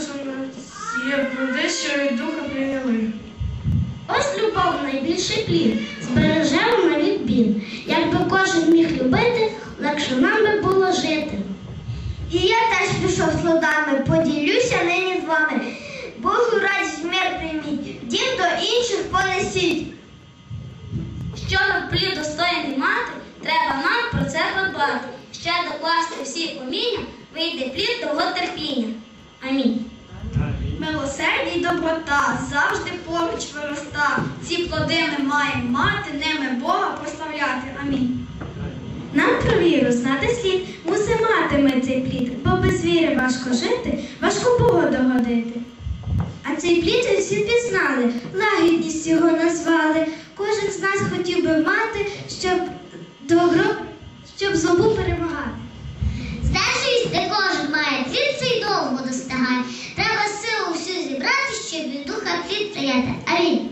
що нас є плоди, що від духа прийняли. Ось любов найбільший плід, збережемо на від бід. Якби кожен міг любити, легше нам би було жити. І я теж пішов слугами, поділюся нині з вами. Богу радість мир прийміть, дім до інших понесіть. Щоб плід достойний мати, треба нам про це подбати. Ще докласти всі уміння, вийде плід довготерпіння. Амінь. Доброта завжди поруч вироста. Ці плоди ми маємо мати, ними Бога прославляти. Амінь. Нам про віру знати слід, мусимо мати ми цей плід, бо без віри важко жити, важко Богу догодити. А цей плід всі пізнали, лагідність його назвали. Кожен з нас хотів би мати, щоб добро, щоб злобу перемагати. Духа Святого. Амінь.